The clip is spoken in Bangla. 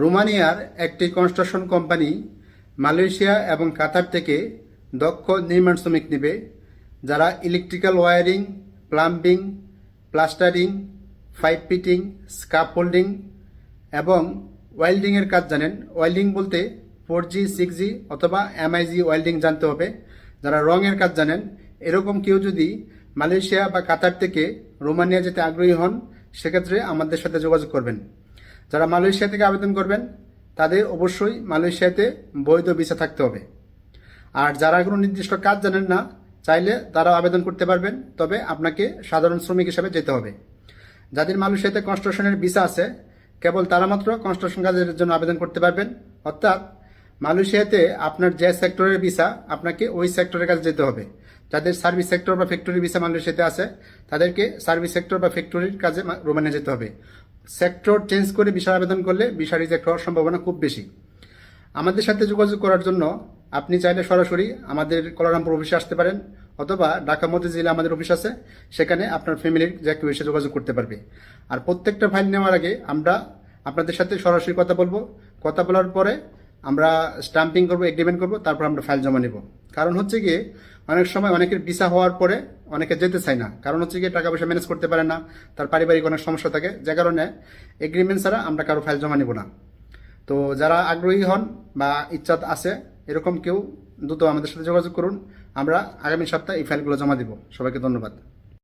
রোমানিয়ার একটি কনস্ট্রাকশন কোম্পানি মালয়েশিয়া এবং কাতার থেকে দক্ষ নির্মাণ শ্রমিক নেবে, যারা electrical wiring plumbing plastering pipe fitting scaffolding এবং ওয়েল্ডিংয়ের কাজ জানেন। ওয়েল্ডিং বলতে ফোর জি সিক্স জি অথবা এমআইজি ওয়েল্ডিং জানতে হবে, যারা রঙের কাজ জানেন। এরকম কেউ যদি মালয়েশিয়া বা কাতার থেকে রোমানিয়া যেতে আগ্রহী হন, সেক্ষেত্রে আমাদের সাথে যোগাযোগ করবেন। যারা মালয়েশিয়া থেকে আবেদন করবেন, তাদের অবশ্যই মালয়েশিয়াতে বৈধ ভিসা থাকতে হবে। আর যারা কোনো নির্দিষ্ট কাজ জানেন না, চাইলে তারাও আবেদন করতে পারবেন, তবে আপনাকে সাধারণ শ্রমিক হিসেবে যেতে হবে। যাদের মালয়েশিয়াতে কনস্ট্রাকশনের ভিসা আছে, কেবল তারা মাত্র কনস্ট্রাকশন কাজের জন্য আবেদন করতে পারবেন। অর্থাৎ মালয়েশিয়াতে আপনার যে সেক্টরের ভিসা, আপনাকে ওই সেক্টরের কাছে যেতে হবে। যাদের সার্ভিস সেক্টর বা ফ্যাক্টরি ভিসা মালয়েশিয়াতে আছে, তাদেরকে সার্ভিস সেক্টর বা ফ্যাক্টরির কাজে রোমানিয়া যেতে হবে। সেক্টর চেঞ্জ করে ভিসা আবেদন করলে ভিসা রিজেক্ট হওয়ার সম্ভাবনা খুব বেশি। আমাদের সাথে যোগাযোগ করার জন্য আপনি চাইলে সরাসরি আমাদের কলারামপুর অফিসে আসতে পারেন, অথবা ঢাকা মধ্যে জেলা আমাদের অফিস আছে, সেখানে আপনার ফ্যামিলির যে কেউ এসে যোগাযোগ করতে পারবে। আর প্রত্যেকটা ফাইল নেওয়ার আগে আমরা আপনাদের সাথে সরাসরি কথা বলব। কথা বলার পরে আমরা স্টাম্পিং করব এগ্রিমেন্ট করব, তারপর আমরা ফাইল জমা নেব। কারণ হচ্ছে গিয়ে, অনেক সময় অনেকের ভিসা হওয়ার পরে অনেকে যেতে চায় না। কারণ হচ্ছে গিয়ে টাকা পয়সা ম্যানেজ করতে পারে না, তার পারিবারিক অনেক সমস্যা থাকে, যে কারণে এগ্রিমেন্ট ছাড়া আমরা কারও ফাইল জমা নেব না। তো যারা আগ্রহী হন বা ইচ্ছা আছে, এরকম কেউ দ্রুত আমাদের সাথে যোগাযোগ করুন, আমরা আগামী সপ্তাহে এই ফাইলগুলো জমা দিব। সবাইকে ধন্যবাদ।